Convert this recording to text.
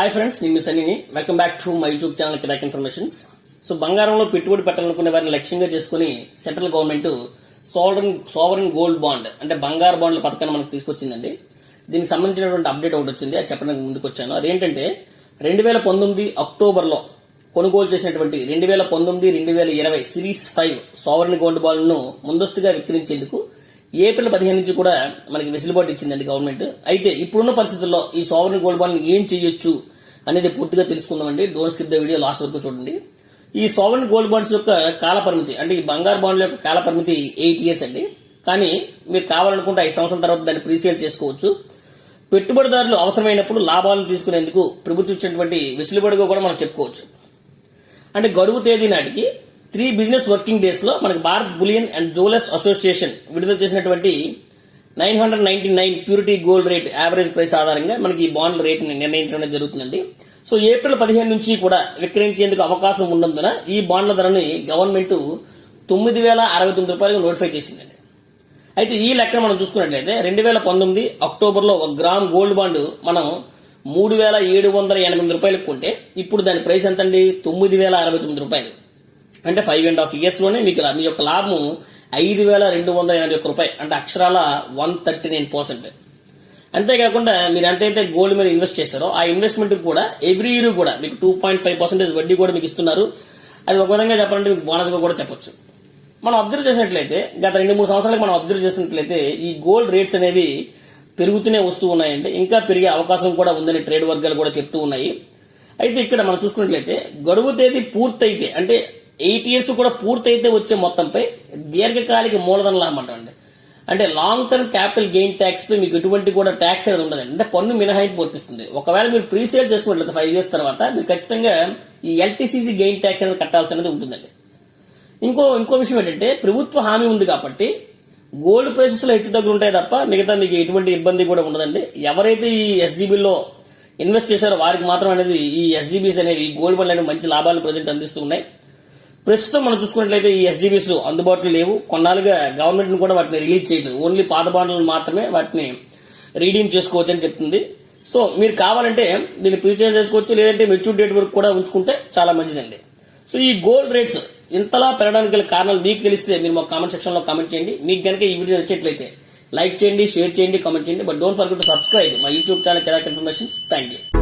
Hi friends నేను మీ సన్నీని. Welcome back to my YouTube channel Kirak informations so బంగారంలో పెట్టుబడి పెట్టాలనుకునే వారిని లక్ష్యంగా చేసుకుని central government sovereign sovereign gold bond అంటే బంగారు బాండ్ల పథకాన్ని మనకు తీసుకొచ్చిందండి. దీనికి సంబంధించినటువంటి అప్డేట్ ఒకటి వచ్చింది అది చెప్పడానికి ముందుకు వచ్చాను అదేంటంటే రెండు వేల పంతొమ్మిది అక్టోబర్లో కొనుగోలు చేసినటువంటి రెండు వేల పంతొమ్మిది రెండు వేల ఇరవై సిరీస్ ఫైవ్ సోవరన్ గోల్డ్ బాండ్ను ముందస్తుగా విక్రయించేందుకు ఏప్రిల్ పదిహేను నుంచి కూడా మనకి వెసులుబాటు ఇచ్చిందండి గవర్నమెంట్ అయితే ఇప్పుడున్న పరిస్థితుల్లో ఈ సోవరన్ గోల్డ్ బాండ్ ఏం చేయొచ్చు? అనేది పూర్తిగా తెలుసుకుందామండి. Don't skip the video last వరకు చూడండి. ఈ సోవరన్ గోల్డ్ బాండ్స్ యొక్క కాల పరిమితి అంటే ఈ బంగారు బాండ్ల యొక్క కాల పరిమితి ఎయిట్ ఇయర్స్ అండి. కానీ మీరు కావాలనుకుంటే ఐదు సంవత్సరాల తర్వాత దాన్ని ప్రీసేల్ చేసుకోవచ్చు. పెట్టుబడిదారులు అవసరమైనప్పుడు లాభాలను తీసుకునేందుకు ప్రభుత్వం ఇచ్చినటువంటి వెసులుబడిగా కూడా మనం చెప్పుకోవచ్చు. అంటే గడువు తేదీ నాటికి త్రీ బిజినెస్ వర్కింగ్ డేస్లో మనకి Bharat bullion and jewellers association విడుదల చేసినటువంటి nine hundred ninety nine purity gold rate average price ఆధారంగా మనకి ఈ బాండ్ల రేట్ నిర్ణయించడం జరుగుతుందండి. సో ఏప్రిల్ పదిహేను నుంచి కూడా విక్రయించేందుకు అవకాశం ఉన్నందున ఈ బాండ్ల ధరని గవర్నమెంట్ తొమ్మిది వేల అరవై తొమ్మిది రూపాయలకు నోటిఫై చేసిందండి. అయితే ఈ లెక్క మనం చూసుకున్నట్లయితే రెండు వేల పంతొమ్మిది అక్టోబర్లో ఒక గ్రామ్ గోల్డ్ బాండ్ మనం మూడు వేల ఏడు వందల ఎనిమిది రూపాయలకు కొంటే ఇప్పుడు దాని ప్రైస్ ఎంత అండి తొమ్మిది వేల అరవై తొమ్మిది రూపాయలు. అంటే ఫైవ్ అండ్ హాఫ్ ఇయర్స్లోనే మీకు మీ యొక్క లాభం ఐదు వేల రెండు వందల ఎనభై ఒక్క రూపాయలు అంటే అక్షరాల వన్ థర్టీ నైన్ పర్సెంట్. అంతేకాకుండా మీరు ఎంతైతే గోల్డ్ మీద ఇన్వెస్ట్ చేశారో ఆ ఇన్వెస్ట్మెంట్ కూడా ఎవ్రీ ఇయర్ కూడా మీకు టూ పాయింట్ ఫైవ్ పర్సెంటేజ్ వడ్డీ కూడా మీకు ఇస్తున్నారు. అది ఒక విధంగా చెప్పాలంటే మీకు బోనస్గా కూడా చెప్పొచ్చు. మనం అబ్జర్వ్ చేసినట్లయితే గత రెండు మూడు సంవత్సరాలకు మనం అబ్జర్వ్ చేసినట్లయితే ఈ గోల్డ్ రేట్స్ అనేవి పెరుగుతూనే వస్తూ ఉన్నాయండి. ఇంకా పెరిగే అవకాశం కూడా ఉందని ట్రేడ్ వర్గాలు కూడా చెప్తూ ఉన్నాయి. అయితే ఇక్కడ మనం చూసుకున్నట్లయితే గడువు తేదీ పూర్తయితే అంటే ఎయిట్ ఇయర్స్ కూడా పూర్తయితే వచ్చే మొత్తంపై దీర్ఘకాలిక మూలధన లాభం అంటామండి అంటే long term capital gain tax పై మీకు ఎటువంటి కూడా ట్యాక్స్ అనేది ఉండదండి. అంటే పన్ను మినహాయింపు వర్తిస్తుంది. ఒకవేళ మీరు ప్రీసేల్ చేసుకున్నట్లయితే ఫైవ్ ఇయర్స్ తర్వాత మీరు ఖచ్చితంగా ఈ ఎల్టీసీసీ గెయిన్ ట్యాక్స్ అనేది కట్టాల్సి అనేది ఉంటుందండి. ఇంకో ఇంకో విషయం ఏంటంటే ప్రభుత్వ హామీ ఉంది కాబట్టి గోల్డ్ ప్రైసెస్లో హెచ్చు తగ్గులు ఉంటాయి తప్ప మిగతా మీకు ఎటువంటి ఇబ్బంది కూడా ఉండదండి. ఎవరైతే ఈ ఎస్జీబీలో ఇన్వెస్ట్ చేశారో వారికి మాత్రం అనేది ఈ ఎస్జీబీస్ అనేవి ఈ గోల్డ్ బండ్లు అనేవి మంచి లాభాలు ప్రజెంట్ అందిస్తున్నాయి ప్రస్తుతం మనం చూసుకున్నట్లయితే ఈ ఎస్జీబీస్ అందుబాటులో లేవు. కొన్నాళ్ళుగా గవర్నమెంట్ కూడా వాటిని రిలీజ్ చేయలేదు ఓన్లీ పాత బాండ్లను మాత్రమే వాటిని రీడీమ్ చేసుకోవచ్చు అని చెప్తుంది. సో మీరు కావాలంటే దీన్ని ప్రీచేజ్ చేసుకోవచ్చు లేదంటే మెచ్యూర్ డేట్ వరకు కూడా ఉంచుకుంటే చాలా మంచిదండి. సో ఈ గోల్డ్ రేట్స్ ఇంతలా పెరగడానికి గల కారణాలు మీకు తెలిస్తే మీరు మా కామెంట్ సెక్షన్లో కామెంట్ చేయండి. మీకు కనుక ఈ వీడియో నచ్చినట్లయితే లైక్ చేయండి షేర్ చేయండి కామెంట్ చేయండి. But don't forget to subscribe మా YouTube channel Kirak informations thank you